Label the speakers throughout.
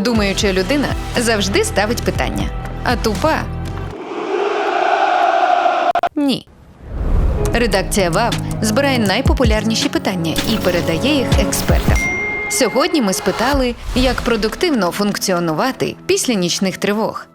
Speaker 1: Думаюча людина завжди ставить питання, а тупа ні. Редакція ВАВ збирає найпопулярніші питання і передає їх експертам. Сьогодні ми спитали, як продуктивно функціонувати після нічних тривог.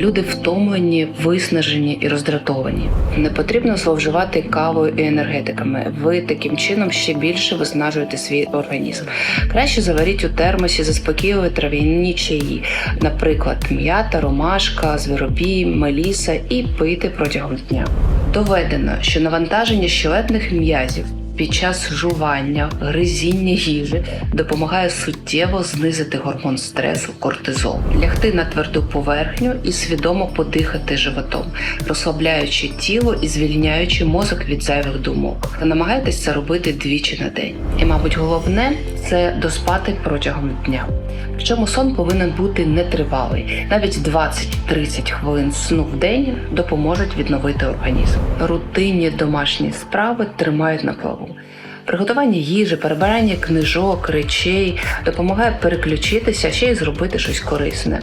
Speaker 2: Люди втомлені, виснажені і роздратовані. Не потрібно зловживати кавою і енергетиками. Ви таким чином ще більше виснажуєте свій організм. Краще заваріть у термосі заспокійливі трав'яні чаї, наприклад, м'ята, ромашка, звіробій, меліса, і пийте протягом дня. Доведено, що навантаження щелетних м'язів під час жування, гризіння їжі допомагає суттєво знизити гормон стресу кортизол, лягти на тверду поверхню і свідомо подихати животом, розслабляючи тіло і звільняючи мозок від зайвих думок. Намагайтесь це робити двічі на день. І, мабуть, головне це доспати протягом дня. Причому сон повинен бути нетривалий. Навіть 20-30 хвилин сну в день допоможуть відновити організм. Рутинні домашні справи тримають на плаву. Приготування їжі, перебирання книжок, речей допомагає переключитися, ще й зробити щось корисне.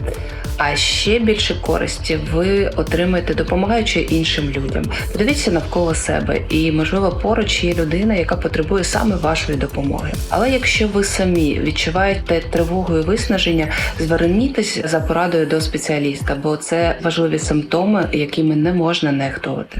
Speaker 2: А ще більше користі ви отримаєте, допомагаючи іншим людям. Подивіться навколо себе, і можливо поруч є людина, яка потребує саме вашої допомоги. Але якщо ви самі відчуваєте тривогу і виснаження, зверніться за порадою до спеціаліста, бо це важливі симптоми, якими не можна нехтувати.